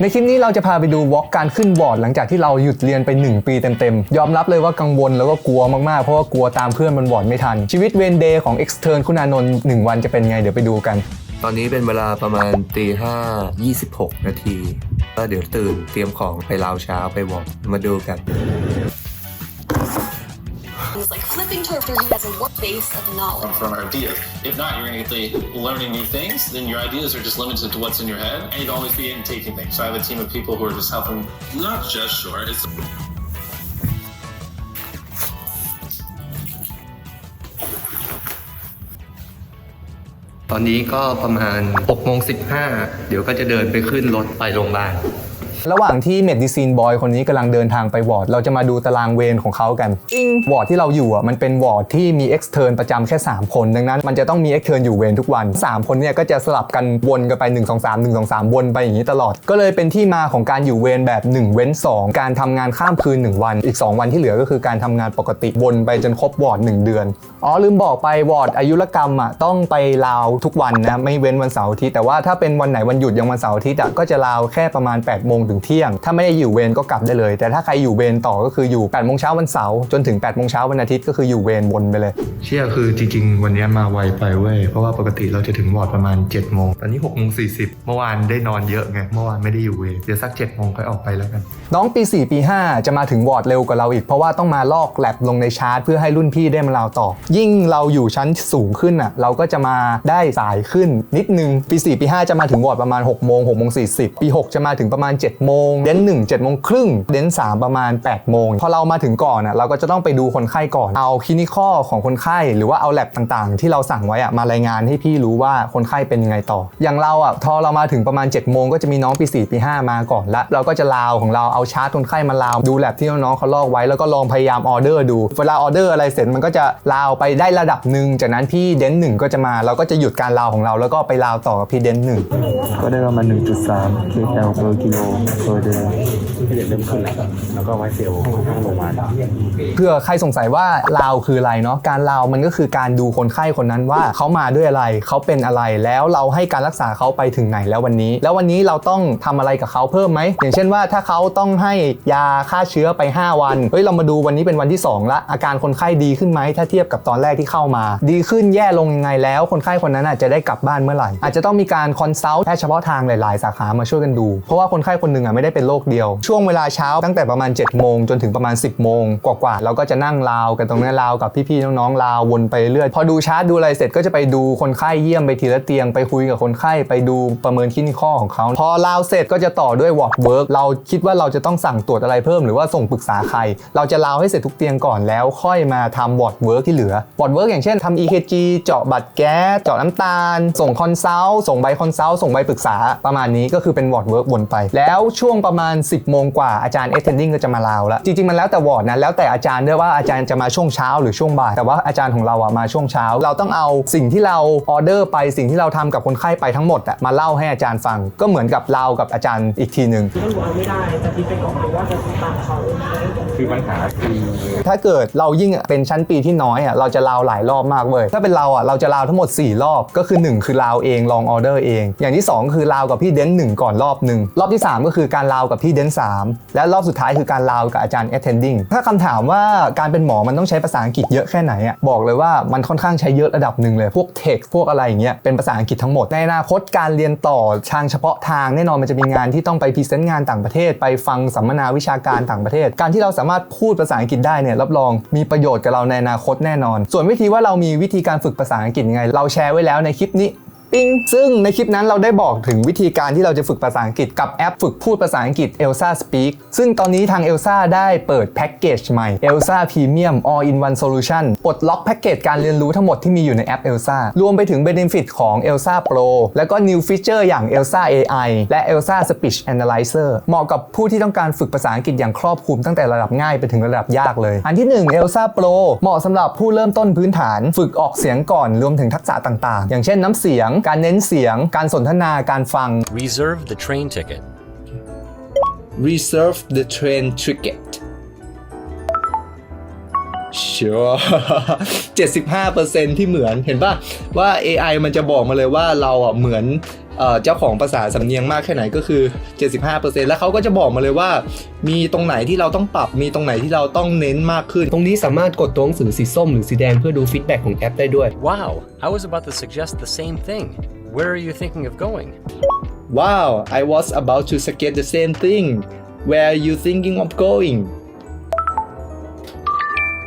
ในคลิปนี้เราจะพาไปดูวอล์กการขึ้นบอร์ดหลังจากที่เราหยุดเรียนไป 1 ปีเต็มๆ ยอมรับเลยว่ากังวลแล้วก็กลัวมากๆ เพราะว่ากลัวตามเพื่อนบนบอร์ดไม่ทัน ชีวิตเวนเดย์ของ Extern คุณานนท์1วันจะเป็นไงเดี๋ยวไปดูกัน ตอนนี้เป็นเวลาประมาณตีห้ายี่สิบหกนาที ก็เดี๋ยวตื่นเตรียมของไปลาวเช้าไปวอล์กมาดูกัน It's like flipping to a person who has a work base of knowledge. from ideas. If not, you're going to get the learning new things, then your ideas are just limited to what's in your head, and you'd always be in taking things. So I have a team of people who are just helping, not just short, it's ตอนนี้ก็ประมาณ6โมง15 เดี๋ยวก็จะเดินไปขึ้นรถไปโรงพยาบาล ระหว่างที่เมดิซีนบอยคนนี้กำลังเดินทางไปวอร์ด เราจะมาดูตารางเวรของเขากันอิงวอร์ดที่เราอยู่อะมันเป็นวอร์ดที่มี extern ประจำแค่ 3 คน ดังนั้นมันจะต้องมี extern อยู่เวรทุกวัน 3 คนเนี่ยก็จะสลับกันวนกันไป 1 2 3 1 2 3 วนไปอย่างนี้ตลอด ก็เลยเป็นที่มาของการอยู่เวรแบบ 1 เว้น 2 การทำงานข้ามคืน 1 วัน อีก 2 วันที่เหลือก็คือการทำงานปกติวนไปจนครบวอร์ด1เดือนอ๋อลืมบอกไปวอร์ดอายุรกรรมอะต้องไปลาวทุกวันนะไม่เว้นวันเสาร์อาทิตย์แต่ว่าถ้าเป็นวันไหนวันหยุดอย่างวันเสาร์อาทิตย์อะก็จะลาวแค่ประมาณ8โมงถึงเที่ยง ถ้าไม่ได้อยู่เวรก็กลับได้เลย แต่ถ้าใครอยู่เวรต่อก็คืออยู่8โมงเช้าวันเสาร์จนถึง8โมงเช้าวันอาทิตย์ก็คืออยู่เวรวนไปเลย เชื่อคือจริงๆ วันนี้มาไวไปเว้ยเพราะว่าปกติเราจะถึงวอร์ดประมาณ7จ็ดโมงตอนนี้6กโมงสีเมื่อวานได้นอนเยอะไงเมื่อวานไม่ได้อยู่เวรเดี๋ยวสัก7จ็ดโมงค่อยออกไปแล้วกันน้องปี 4 ปี 5 จะมาถึงวอร์ดเร็วกว่าเราอีกเพราะว่าต้องมาลอกแลบลงในชาร์ตเพื่อให้รุ่นพี่ได้มาลาวต่อ ยิ่งเราอยู่ชั้นสูงขึ้นอะเราก็จะมาได้สายขึ้นนิดนึงปี 4 ปี 5 จะมาถึงวอร์ดประมาณ6โมง6โมง40ปี 6 จะมาถึงประมาณ7โมงเดน1 7โมงครึ่งเดน3ประมาณ8โมงพอเรามาถึงก่อนอะเราก็จะต้องไปดูคนไข้ก่อนเอาคลินิคอของคนไข้ หรือว่าเอาแลบต่างๆ ที่เราสั่งไว้อะมารายงานให้พี่รู้ว่าคนไข้เป็นยังไงต่อ อย่างเราอะพอเรามาถึงประมาณ7โมงก็จะมีน้องปี4ปี5มาก่อนละเราก็จะลาวของเราเอาชาร์ตคนไข้มาลาวดูแลบที่น้องๆเขาลอกไว้แล้วก็ลองพยายามออเดอร์ดูเวลาออเดอร์อะไรเสร็จมันก็จะลาวไปได้ระดับหนึ่งจากนั้นพี่เดนหนึ่งก็จะมาเราก็จะหยุดการลาวของเราแล้วก็ไปลาวต่อกับพี่เดนหนึ่งก็ได้ประมาณ1.3 kcal per kilo per day ที่เริ่มขึ้นแล้วแล้วก็ไว้เซลล์ข้างโรงพยาเพื่อใครสงสัยว่าลาวคืออะไรเนาะการลาวมันก็คือการดูคนไข้คนนั้นว่าเขามาด้วยอะไรเขาเป็นอะไรแล้วเราให้การรักษาเขาไปถึงไหนแล้ววันนี้ แล้ววันนี้เราต้องทำอะไรกับเขาเพิ่มไหมอย่างเช่นว่าถ้าเขาต้องให้ยาฆ่าเชื้อไป 5 วันเฮ้ยเรามาดูวันนี้เป็นวันที่ 2 ละอาการคนไข้ดีขึ้นไหมถ้าเทียบกับตอนแรกที่เข้ามา ดีขึ้นแย่ลงยังไงแล้ว คนไข้คนนั้นอาจจะได้กลับบ้านเมื่อไหร่อาจจะต้องมีการคอนซัลท์แพทย์เฉพาะทางหลาย ๆ สาขามาช่วยกันดู เพราะว่าคนไข้คนหนึ่งอะไม่ได้เป็นโรคเดียว ช่วงเวลาเช้าตั้งแต่ประมาณ7จ็ดโมงจนถึงประมาณ 10บโมงกว่าๆเราก็จะนั่งลาวกันตรงนี้ลาวกับพี่ๆน้องๆลาววนไปเรื่อยพอดูชาร์ตดูอะไรเสร็จก็จะไปดูคนไข้เยี่ยมไปทีละเตียงไปคุยกับคนไข้ไปดูประเมินคลินิคอของเขาพอลาวเสร็จก็จะต่อด้วยวอร์ดเวิร์กเราคิดว่าเราจะต้องสั่งตรวจอะไรเพิ่มหรือว่าส่งปรึกษาใคร เราจะลาวให้เสร็จทุกเตียงก่อนแล้วค่อยมาทำวอร์ดเวิร์กที่เหลือวอร์ดเวิร์กอย่างเช่นทำ EKG เจาะบัตรแก๊สเจาะน้ำตาล ส่งคอนซัลท์ส่งใบคอนซัลท์ส่งใบปรึกษาประมาณนี้ก็คือเป็นวอร์ดเวิร์กวนไปแล้วช่วงประมาณ 10 โมงกว่าอาจารย์เอทเทนดิ้งก็จะมาลาวแล้วจริงๆมันแล้วแต่วอร์ดนะแล้วแต่อาจารย์ด้วยว่าอาจารย์จะมาช่วงเช้าหรือช่วงบ่ายแต่ว่าอาจารย์ของเราอะมาช่วงเช้า เราต้องเอาสิ่งที่เราออเดอร์ไปสิ่งที่เราทำกับคนไข้ไปทั้งหมดอะมาเล่าให้อาจารย์ฟังก็เหมือนกับเรากับอาจารย์อีกทีหนึ่งที่บอกไม่ได้จะคิดไปก่อนหรือว่าจะตามเขา คือปัญหาคือถ้าเกิดเรายิ่งเป็นชั้นปีที่น้อยอะเราจะลาวหลายรอบมากเว้ยถ้าเป็นเราอะเราจะลาวทั้งหมด 4 รอบก็คือ 1 คือลาวเองลองออเดอร์เอง อย่างที่ 2 คือลาวกับพี่เดนหนึ่งก่อนรอบหนึ่งรอบที่ 3 ก็คือการลาวกับพี่เดนสามและรอบสุดท้ายคือการลาวกับอาจารย์ attending ถ้าคำถามว่าการเป็นหมอมันต้องใช้ภาษาอังกฤษเยอะแค่ไหนอะบอกเลยว่ามันค่อนข้างใช้เยอะระดับหนึ่งเลยพวกเท็กพวกอะไรอย่างเงี้ยเป็นภาษาอังกฤษทั้งหมดในอนาคตการเรียนต่อทางเฉพาะทางแน่นอนมันจะมีงานที่ต้องไปพรีเซนต์งานต่างประเทศ ไปฟังสัมมนาวิชาการต่างประเทศ การที่เราสามารถพูดภาษาอังกฤษได้เนี่ยรับรองมีประโยชน์กับเราในอนาคตแน่นอน ส่วนวิธีว่าเรามีวิธีการฝึกภาษาอังกฤษยังไง เราแชร์ไว้แล้วในคลิปนี้ ปิ้งซึ่งในคลิปนั้นเราได้บอกถึงวิธีการที่เราจะฝึกภาษาอังกฤษกับแอปฝึกพูดภาษาอังกฤษ Elsa Speak ซึ่งตอนนี้ทาง Elsa ได้เปิดแพ็กเกจใหม่ Elsa Premium All in One Solution ปลดล็อกแพ็กเกจการเรียนรู้ทั้งหมดที่มีอยู่ในแอป Elsa รวมไปถึง Benefit ของ Elsa Pro แล้วก็ New Feature อย่าง Elsa AI และ Elsa Speech Analyzer เหมาะกับผู้ที่ต้องการฝึกภาษาอังกฤษอย่างครอบคลุมตั้งแต่ระดับง่ายไปถึงระดับยากเลย อันที่1 Elsa Pro เหมาะสำหรับผู้เริ่มต้นพื้นฐาน ฝึกออกเสียงก่อนรวมถึงทักษะต่างๆ อย่างเช่นน้ำเสียงการเน้นเสียง การสนทนา การฟัง Reserve the train ticket. reserve the train ticket sure 75%ที่เหมือนเห็นป่ะว่า AI มันจะบอกมาเลยว่าเราอะเหมือนเอ่อเจ้าของภาษาสำเนียงมากแค่ไหนก็คือ 75%แล้วเขาก็จะบอกมาเลยว่า มีตรงไหนที่เราต้องปรับมีตรงไหนที่เราต้องเน้นมากขึ้น ตรงนี้สามารถกดตัวหนังสือสีส้มหรือสีแดงเพื่อดูฟีดแบ็กของแอปได้ด้วย Wow, I was about to suggest the same thing. Where are you thinking of going? Wow I was about to suggest the same thing Where are you thinking of going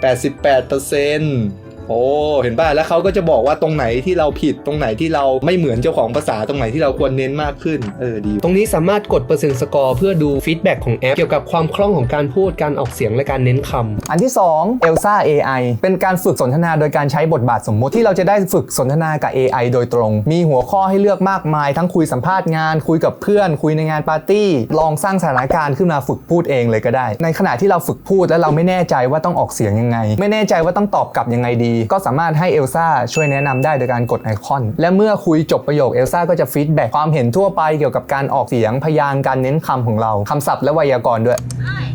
88% โอ้เห็นป่ะแล้วเขาก็จะบอกว่าตรงไหนที่เราผิดตรงไหนที่เราไม่เหมือนเจ้าของภาษาตรงไหนที่เราควรเน้นมากขึ้นเออดีตรงนี้สามารถกดเปอร์เซ็นต์สกอร์เพื่อดูฟีดแบ็กของแอปเกี่ยวกับความคล่องของการพูดการออกเสียงและการเน้นคำ อันที่ 2 Elsa AI เป็นการฝึกสนทนาโดยการใช้บทบาทสมมุติที่เราจะได้ฝึกสนทนากับ AI โดยตรง มีหัวข้อให้เลือกมากมาย ทั้งคุยสัมภาษณ์งาน คุยกับเพื่อน คุยในงานปาร์ตี้ ลองสร้างสถานการณ์ขึ้นมาฝึกพูดเองเลยก็ได้ ในขณะที่เราฝึกพูดแล้วเราไม่แน่ใจว่าต้องออกเสียงยังไง ไม่แน่ใจว่าต้องตอบกลับยังไงดีก็สามารถให้ Elsa ช่วยแนะนำได้โดยการกดไอคอน และเมื่อคุยจบประโยค Elsa ก็จะฟีดแบ็กความเห็นทั่วไปเกี่ยวกับการออกเสียงพยางค์การเน้นคำของเราคำศัพท์และไวยากรณ์ด้วย Hi,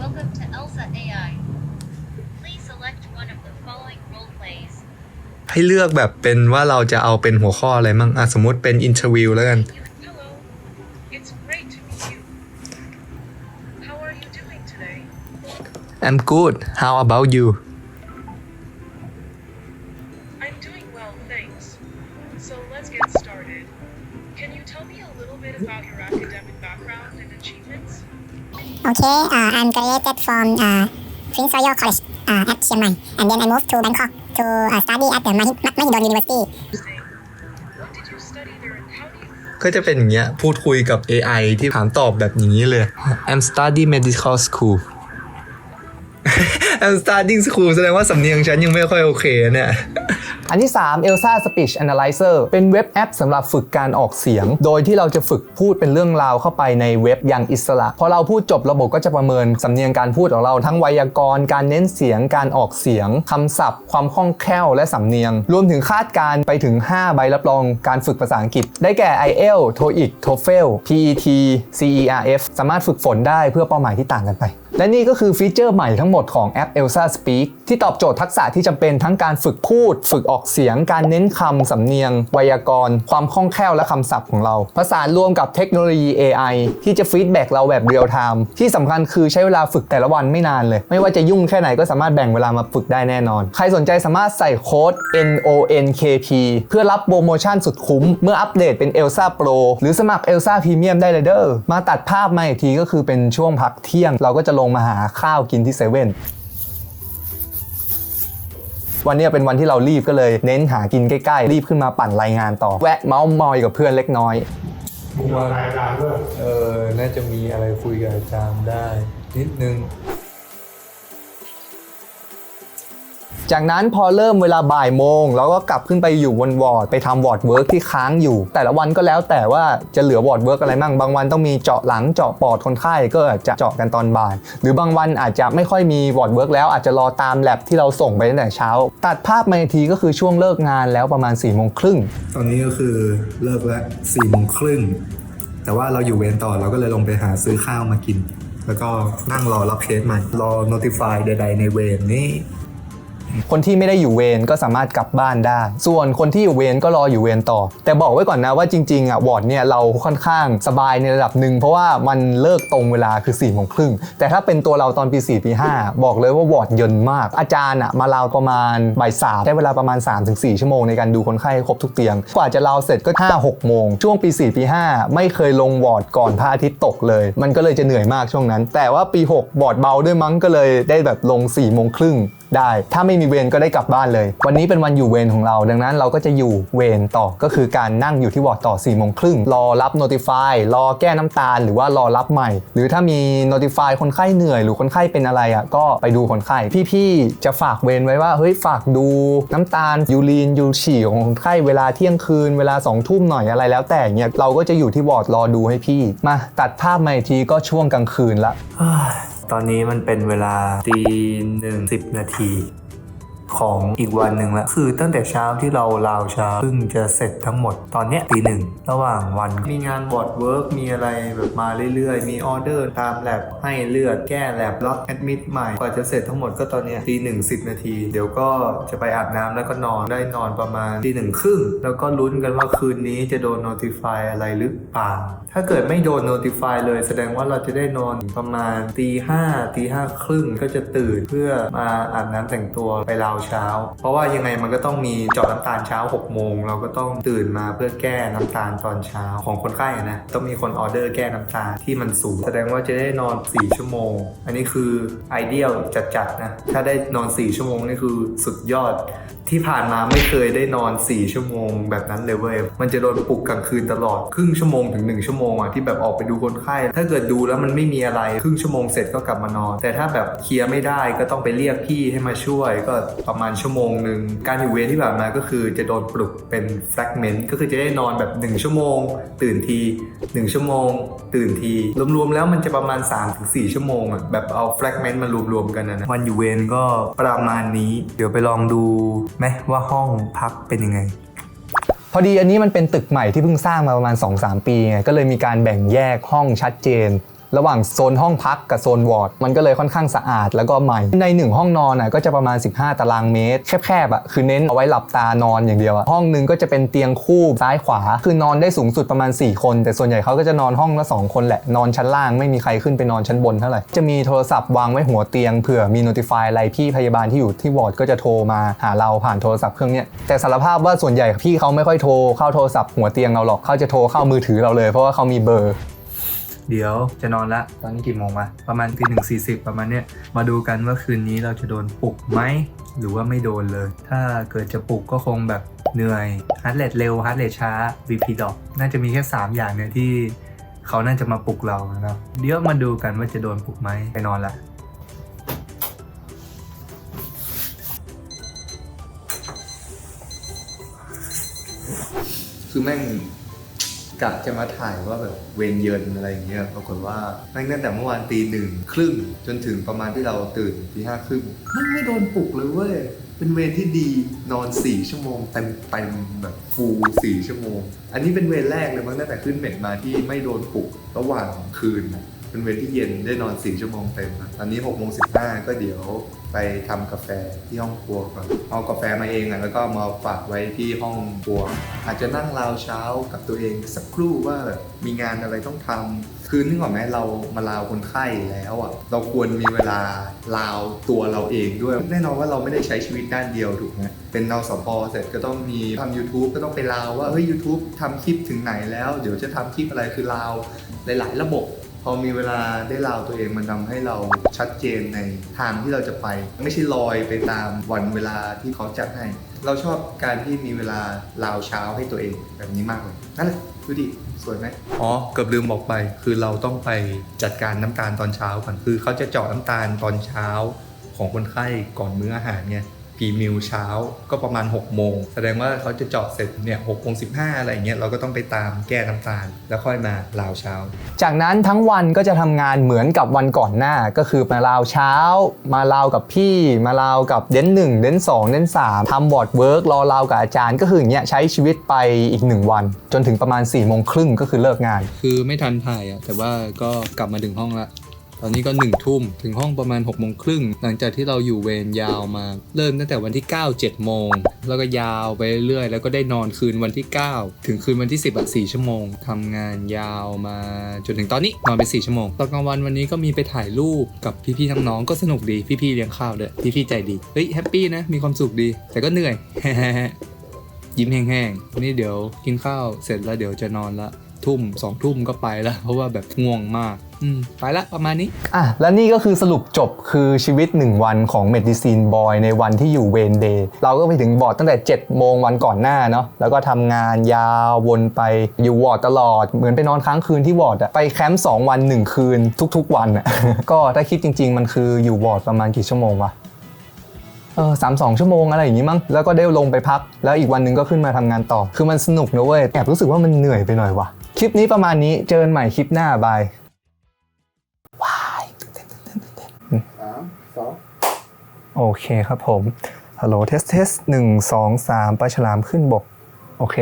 welcome to Elsa AI. Please select one of the following role plays. ให้เลือกแบบเป็นว่าเราจะเอาเป็นหัวข้ออะไรมั่งอะสมมติเป็นอินเทอร์วิวแล้วกัน Hello, it's great to meet you. How are you doing today? I'm good how about you So let's get started. Can you tell me a little bit about your academic background and achievements? Okay, uh, I'm graduated from uh, Prince Royal College uh, at Chiang Mai, and then I moved to Bangkok to uh, study at the Mahi- Mahidol University. Interesting. What did you study there and how do you ก็จะเป็นอย่างเงี้ยพูดคุยกับ AI ที่ถามตอบแบบอย่างนี้เลย I'm study medical school I'm studying school แสดงว่าสำเนียงฉันยังไม่ค่อยโอเคเนี่ย อันที่ 3 Elsa Speech Analyzer เป็นเว็บแอปสำหรับฝึกการออกเสียง โดยที่เราจะฝึกพูดเป็นเรื่องราวเข้าไปในเว็บอย่างอิสระ พอเราพูดจบระบบก็จะประเมินสำเนียงการพูดของเราทั้งไวยากรณ์ การเน้นเสียง การออกเสียงคำศัพท์ ความคล่องแคล่วและสำเนียง รวมถึงคาดการไปถึง 5 ใบรับรองการฝึกภาษาอังกฤษ ได้แก่ IELTS TOEIC TOEFL PET CERF สามารถฝึกฝนได้เพื่อเป้าหมายที่ต่างกันไปและนี่ก็คือฟีเจอร์ใหม่ทั้งหมดของแอป Elsa Speak ที่ตอบโจทย์ทักษะที่จำเป็นทั้งการฝึกพูด ฝึกออกเสียง การเน้นคำสำเนียง ไวยากรณ์ ความคล่องแคล่วและคำศัพท์ของเรา ผสานรวมกับเทคโนโลยี AI ที่จะฟีดแบ็กเราแบบเรียลไทม์ที่สำคัญคือใช้เวลาฝึกแต่ละวันไม่นานเลย ไม่ว่าจะยุ่งแค่ไหนก็สามารถแบ่งเวลามาฝึกได้แน่นอน ใครสนใจสามารถใส่โค้ด NONKP เพื่อรับโปรโมชั่นสุดคุ้ม เมื่ออัปเดตเป็น Elsa Pro หรือสมัคร Elsa Premium ได้เลยเด้อมาตัดภาพมาอีกทีก็คือเป็นช่วงพักเที่ยงเราก็จะลงมาหาข้าวกินที่เซเว่นวันนี้เป็นวันที่เรารีบก็เลยเน้นหากินใกล้ๆ รีบขึ้นมาปั่นรายงานต่อ แวะเมาส์มอยกับเพื่อนเล็กน้อยเออ น่าจะมีอะไรคุยกับอาจารย์ได้ นิดนึง จากนั้นพอเริ่มเวลาบ่ายโมงเราก็กลับขึ้นไปอยู่บนวอร์ดไปทำวอร์ดเวิร์กที่ค้างอยู่ แต่ละวันก็แล้วแต่ว่าจะเหลือวอร์ดเวิร์กอะไรมั่งบางวันต้องมีเจาะหลังเจาะปอดคนไข้ก็อาจจะเจาะกันตอนบ่าย หรือบางวันอาจจะไม่ค่อยมีวอร์ดเวิร์กแล้วอาจจะรอตามแลบที่เราส่งไปตั้งแต่เช้า ตัดภาพมาทีก็คือช่วงเลิกงานแล้วประมาณ4ี่โมงครึ่งตอนนี้ก็คือเลิกแล้วสี่โมงครึ่งแต่ว่าเราอยู่เวรต่อเราก็เลยลงไปหาซื้อข้าวมากิน แล้วก็นั่งรอรับเคสใหม่รอ notify ใดๆในเวรนี้ คนที่ไม่ได้อยู่เวรก็สามารถกลับบ้านได้ ส่วนคนที่อยู่เวรก็รออยู่เวรต่อ แต่บอกไว้ก่อนนะว่าจริงๆอะวอร์ดเนี่ยเราค่อนข้างสบายในระดับหนึ่งเพราะว่ามันเลิกตรงเวลาคือ4ี่โมงครึ่งแต่ถ้าเป็นตัวเราตอนปี4ปี5บอกเลยว่าวอร์ดเยินมาก อาจารย์อะมาลาวประมาณบ่ายสามใช้เวลาประมาณ 3-4 ชั่วโมงในการดูคนไข้ครบทุกเตียง กว่าจะลาวเสร็จก็5-6โมงช่วงปี4ปี5ไม่เคยลงวอร์ดก่อนพระอาทิตย์ตกเลย มันก็เลยจะเหนื่อยมากช่วงนั้น แต่ว่าปี6วอร์ดเบาด้วยมั้งก็เลยได้แบบลง4ี่โมงครึ่ง ได้ ถ้าไม่มีเวรก็ได้กลับบ้านเลย วันนี้เป็นวันอยู่เวรของเรา ดังนั้นเราก็จะอยู่เวรต่อก็คือการนั่งอยู่ที่วอร์ดต่อ4ี่โมงครึ่งรอรับ notify รอแก้น้ำตาล หรือว่ารอรับใหม่ หรือถ้ามี notify คนไข้เหนื่อยหรือคนไข้เป็นอะไรอะก็ไปดูคนไข้พี่ๆจะฝากเวรไว้ว่าเฮ้ยฝากดูน้ำตาลยูรีนยูฉี่ของคนไข้เวลาเที่ยงคืนเวลา2องทุ่มหน่อยอะไรแล้วแต่เงี้ยเราก็จะอยู่ที่วอร์ดรอดูให้พี่ มาตัดภาพมาอีกทีก็ช่วงกลางคืนละ ตอนนี้มันเป็นเวลาตีหนึ่งสิบนาที ของอีกวันหนึ่งแล้วคือตั้งแต่เช้าที่เราลาวเช้าเพิ่งจะเสร็จทั้งหมดตอนเนี้ยตีหนึ่งระหว่างวันมีงานบอร์ดเวิร์กมีอะไรแบบมาเรื่อยๆ มีออเดอร์ตามแลบให้เลือดแก้แลบล็อกแอดมิดใหม่กว่าจะเสร็จทั้งหมดก็ตอนเนี้ยตีหนึ่งสิบนาที เดี๋ยวก็จะไปอาบน้ำแล้วก็นอนได้นอนประมาณตีหนึ่งครึ่งแล้วก็ลุ้นกันว่าคืนนี้จะโดน notify อะไรหรือเปล่าถ้าเกิดไม่โดน notify เลย แสดงว่าเราจะได้นอนประมาณตีห้าตีห้าครึ่งก็จะตื่นเพื่อมาอาบน้ำแต่งตัวไปราวเช้า เพราะว่ายังไงมันก็ต้องมีเจาะน้ำตาลเช้า6โมงเราก็ต้องตื่นมาเพื่อแก้น้ำตาลตอนเช้าของคนไข้นะต้องมีคนออเดอร์แก้น้ำตาลที่มันสูง แสดงว่าจะได้นอน 4 ชั่วโมง อันนี้คือไอเดียลจัดๆนะถ้าได้นอน 4 ชั่วโมงนี่คือสุดยอด ที่ผ่านมาไม่เคยได้นอน 4 ชั่วโมงแบบนั้นเลยเว้ย มันจะโดนปลุกกลางคืนตลอด ครึ่งชั่วโมงถึง 1 ชั่วโมงอะที่แบบออกไปดูคนไข้ ถ้าเกิดดูแล้วมันไม่มีอะไร ครึ่งชั่วโมงเสร็จก็กลับมานอน แต่ถ้าแบบเคลียร์ไม่ได้ก็ต้องไปเรียกพี่ให้มาช่วย ก็ประมาณชั่วโมงหนึ่ง การอยู่เวรที่ผ่านมาก็คือจะโดนปลุกเป็นแฟกเมนต์ ก็คือจะได้นอนแบบ 1 ชั่วโมง ตื่นที 1 ชั่วโมง ตื่นที รวมๆแล้วมันจะประมาณ 3-4 ชั่วโมงอะแบบเอาแฟกเมนต์มารวมๆกันนะนะวันอยู่เวรก็ประมาณนี้ เดี๋ยวไปลองดูไหมว่าห้องพักเป็นยังไง พอดีอันนี้มันเป็นตึกใหม่ที่เพิ่งสร้างมาประมาณ 2-3 ปีไงก็เลยมีการแบ่งแยกห้องชัดเจน ระหว่างโซนห้องพักกับโซนวอร์ดมันก็เลยค่อนข้างสะอาดแล้วก็ใหม่ ในหนึ่งห้องนอนน่ะก็จะประมาณ 15 ตารางเมตร แคบๆอะคือเน้นเอาไว้หลับตานอนอย่างเดียวอะห้องหนึงก็จะเป็นเตียงคู่ซ้ายขวา คือนอนได้สูงสุดประมาณ 4 คน แต่ส่วนใหญ่เขาก็จะนอนห้องละ2คนแหละนอนชั้นล่างไม่มีใครขึ้นไปนอนชั้นบนเท่าไหร่จะมีโทรศัพท์วางไว้หัวเตียงเผื่อมี notify อะไรพี่พยาบาลที่อยู่ที่วอร์ดก็จะโทรมาหาเราผ่านโทรศัพท์เครื่องเนี้ยแต่สารภาพว่าส่วนใหญ่พี่เขาไม่ค่อยโทรเข้าโทรศัพท์หัวเตียงเราหรอกเขาจะโทรเข้ามือถือเราเลยเพราะว่าเขามีเบอร์ เดี๋ยวจะนอนละ ตอนนี้กี่โมงวะประมาณตีหนึ่งสี่สิบประมาณเนี้ย มาดูกันว่าคืนนี้เราจะโดนปลุกไหม หรือว่าไม่โดนเลย ถ้าเกิดจะปลุกก็คงแบบเหนื่อยฮาร์ดเรทเร็วฮาร์ดเรทช้า VP ดอกน่าจะมีแค่ 3 อย่างเนี่ยที่เขาน่าจะมาปลุกเราเนาะเดี๋ยวมาดูกันว่าจะโดนปลุกไหมไปนอนละคือแม่ง กะจะมาถ่ายว่าแบบเวรเยินอะไรอย่างเงี้ยปรากฏว่าแม่งตั้งแต่เมื่อวานตีหนึ่งครึ่งจนถึงประมาณที่เราตื่นตีห้าครึ่งมันไม่โดนปลุกเลยเว้ยเป็นเวรที่ดีนอน 4 ชั่วโมงเต็มเต็มๆแบบฟูล4ชั่วโมง อันนี้เป็นเวรแรกเลยมั้งตั้งแต่ขึ้นเม็ดมาที่ไม่โดนปลุกระหว่างคืนเป็นเวรที่เย็นได้นอน 4 ชั่วโมงเต็มตอนนี้6โมง15ก็เดี๋ยว ไปทำกาแฟที่ห้องครัวก่อนเอากาแฟมาเองอะแล้วก็มาฝากไว้ที่ห้องครัว อาจจะนั่งราวเช้ากับตัวเองสักครู่ว่าแบบมีงานอะไรต้องทำคือนึกออกไหมเรามาลาวคนไข้แล้วอะเราควรมีเวลาลาวตัวเราเองด้วย แน่นอนว่าเราไม่ได้ใช้ชีวิตด้านเดียวถูกไหมเป็นนสปเสร็จก็ต้องมีทำ YouTube ก็ต้องไปลาวว่าเฮ้ย YouTube ทำคลิปถึงไหนแล้ว เดี๋ยวจะทำคลิปอะไรคือลาวหลาย ๆ ระบบ พอมีเวลาได้ลาวตัวเองมันทำให้เราชัดเจนในทางที่เราจะไป ไม่ใช่ลอยไปตามวันเวลาที่เขาจัดให้ เราชอบการที่มีเวลาลาวเช้าให้ตัวเองแบบนี้มากเลยนั่นแหละดูดิสวยไหมอ๋อเกือบลืมบอกไป คือเราต้องไปจัดการน้ำตาลตอนเช้าก่อนคือเขาจะเจาะน้ำตาลตอนเช้าของคนไข้ก่อนมื้ออาหารไง พรีมิลเช้าก็ประมาณ 6 โมง แสดงว่าเขาจะเจาะเสร็จเนี่ยหกโมงสิอะไรอย่างเงี้ยเราก็ต้องไปตามแก้น้ำตาล แล้วค่อยมาลาวเช้า จากนั้นทั้งวันก็จะทำงานเหมือนกับวันก่อนหน้าก็คือมาลาวเช้า มาลาวกับพี่ มาลาวกับเดนหนึ่งเดนสองเดนสามทำบอร์ดเวิร์กรอลาวกับอาจารย์ก็คืออย่างเงี้ยใช้ชีวิตไปอีกหนึ่งวัน จนถึงประมาณ4ี่โมงครึ่งก็คือเลิกงาน คือไม่ทันถ่ายอะแต่ว่าก็กลับมาถึงห้องละ ตอนนี้ก็หนึ่งทุ่มถึงห้องประมาณ6กโมงครึ่งหลังจากที่เราอยู่เวรยาวมา เริ่มตั้งแต่วันที่ 9 7 โมง แล้วก็ยาวไปเรื่อยแล้วก็ได้นอนคืนวันที่ 9 ถึงคืนวันที่ 10อะ4ชั่วโมงทำงานยาวมาจนถึงตอนนี้นอนไป 4 ชั่วโมงตอนกลางวันวันนี้ก็มีไปถ่ายรูปกับพี่ๆน้องๆก็สนุกดีพี่ๆเลี้ยงข้าวด้วยพี่ๆใจดีเฮ้ยแฮปปี้นะมีความสุขดี แต่ก็เหนื่อยยิ้มแห้งๆนี่เดี๋ยวกินข้าวเสร็จแล้วเดี๋ยวจะนอนละทุ่มสองทุ่มก็ไปแล้วเพราะว่าแบบง่วงมาก อืมไปละประมาณนี้ อะและนี่ก็คือสรุปจบคือชีวิต 1 วันของ Medicine Boy ในวันที่อยู่เวนเดย์เราก็ไปถึงบอร์ดตั้งแต่ 7 โมงวันก่อนหน้าเนาะแล้วก็ทำงานยาววนไปอยู่วอร์ดตลอด เหมือนไปนอนค้างคืนที่วอร์ดอะไปแคมป์2วัน 1 คืนทุกๆวันอะ ก็ถ้าคิดจริง ๆ มันคืออยู่วอร์ดประมาณกี่ชั่วโมงวะเออสามสองชั่วโมงอะไรอย่างงี้มั้ง แล้วก็ได้ลงไปพัก แล้วอีกวันหนึ่งก็ขึ้นมาทำงานต่อ คือมันสนุกนะเว้ย แอบรู้สึกว่ามันเหนื่อยไปหน่อยวะคลิปนี้ประมาณนี้ เจอกันใหม่คลิปหน้าบาย โอเคครับผมฮัลโหลเทสเทสหนึ่งสองสามปลาฉลามขึ้นบก โอเค